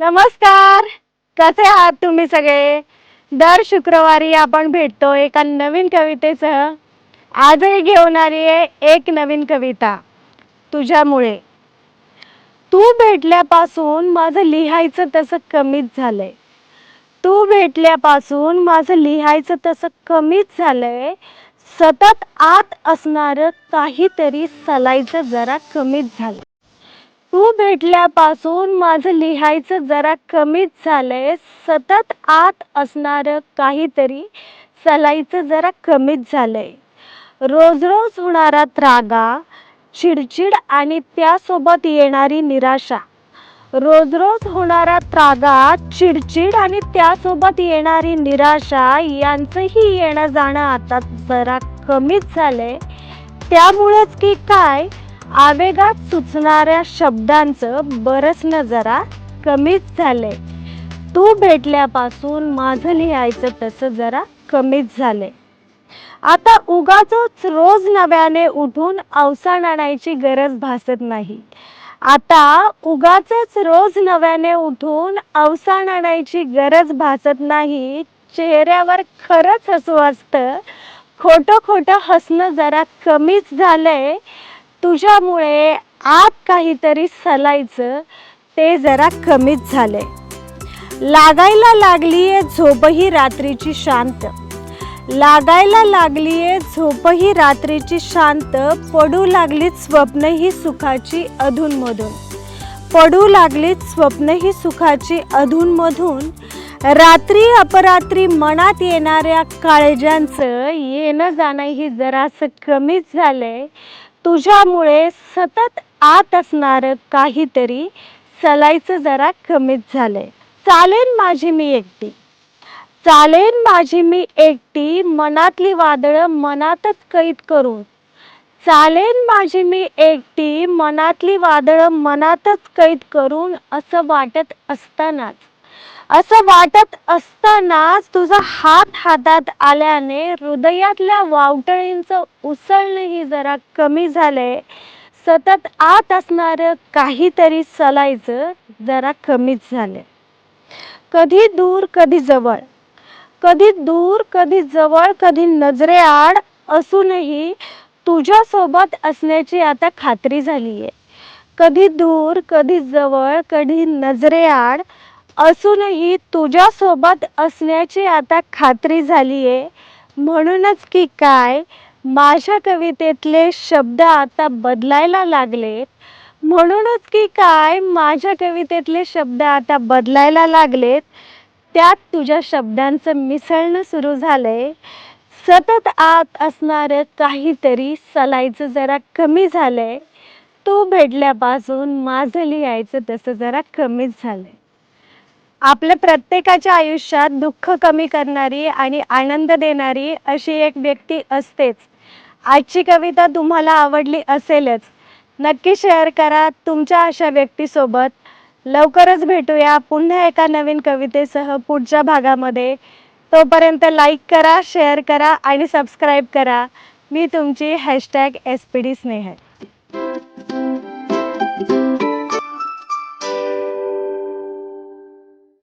नमस्कार. कसे आहात तुम्ही सगळे? दर शुक्रवारी आपण भेटतो एका नवीन कवितेसह. आजही घेऊन आली आहे एक नवीन कविता. तुझ्यामुळे. तू भेटल्यापासून माझं लिहायचं तसं कमीच झालंय. तू भेटल्यापासून माझं लिहायचं तसं कमीच झालंय. सतत आत असणारं काहीतरी सलायचं जरा कमीच झालं तू भेटल्यापासून माझं लिहायचं जरा कमीच झालंय. सतत आत असणारं काहीतरी सलायचं जरा कमीच झालंय. रोज रोज होणारा त्रागा चिडचिड आणि त्यासोबत येणारी निराशा. रोज रोज होणारा त्रागा चिडचिड आणि त्यासोबत येणारी निराशा यांचंही येणं जाणं आता जरा कमीच झालंय. त्यामुळेच की काय आवेगात सुचणाऱ्या शब्दांचं बरसणं जरा कमीच झालंय तू भेटल्यापासून माझं लिहायचं तसं जरा कमीच झालंय आता उगाच रोज नव्याने उठून अवसान आणायची गरज भासत नाही. आता उगाच रोज नव्याने उठून अवसान आणायची गरज भासत नाही. चेहऱ्यावर खरंच हसू असतं खोटं खोटं हसणं जरा कमीच झालंय. तुझ्यामुळे आत काहीतरी सलायचं ते जरा कमीच झालंय. लागायला लागलीये झोपही रात्रीची शांत. लागायला लागलीये झोपही रात्रीची शांत पडू लागलीत स्वप्नही सुखाची अधूनमधून. पडू लागलीत स्वप्नही सुखाची अधूनमधून. रात्री अपरात्री मनात येणाऱ्या काळजांचं येणं जाणं ही जरासं कमीच झालंय. तुझ्यामुळे सतत आत असणारं काहीतरी सलायचं जरा कमीच झालंय. चालेन माझी मी एकटी. चालेन माझी मी एकटी मनातली वादळं मनातच कैद करून. चालेन माझी मी एकटी मनातली वादळं मनातच कैद करून असं वाटत असतानाच. असं वाटत असतानाच तुझा हात हातात आल्याने हृदयातल्या वावटळींचं उसळणंही जरा कमी झालंय. सतत आत असणारं काहीतरी सलायचं जरा कमीच झालंय. कधी दूर कधी जवळ. कधी दूर कधी जवळ कधी नजरेआड असूनही तुझ्या सोबत असण्याची आता खात्री झालीये. कधी दूर कधी जवळ कधी नजरेआड असूनही तुझ्यासोबत असण्याची आता खात्री झाली आहे म्हणूनच की काय माझ्या कवितेतले शब्द आता बदलायला लागलेत. म्हणूनच की काय माझ्या कवितेतले शब्द आता बदलायला लागलेत. त्यात तुझ्या शब्दांचं मिसळणं सुरू झालंय. सतत आत असणारं काहीतरी सलायचं जरा कमी झालंय. तू भेटल्यापासून माझं लिहायचं तसं जरा कमीच झालंय. आपल्या प्रत्येकाच्या आयुष्यात दुःख कमी करणारी आणि आनंद देणारी अशी एक व्यक्ती असतेच. आजची कविता तुम्हाला आवडली असेलच. नक्की शेअर करा तुमच्या अशा व्यक्तीसोबत. लवकरच भेटूया पुन्हा एका नवीन कवितेसह पुढच्या भागामध्ये. तोपर्यंत लाईक करा शेअर करा आणि सबस्क्राईब करा. मी तुमची हॅशटॅग एस पी डी स्नेह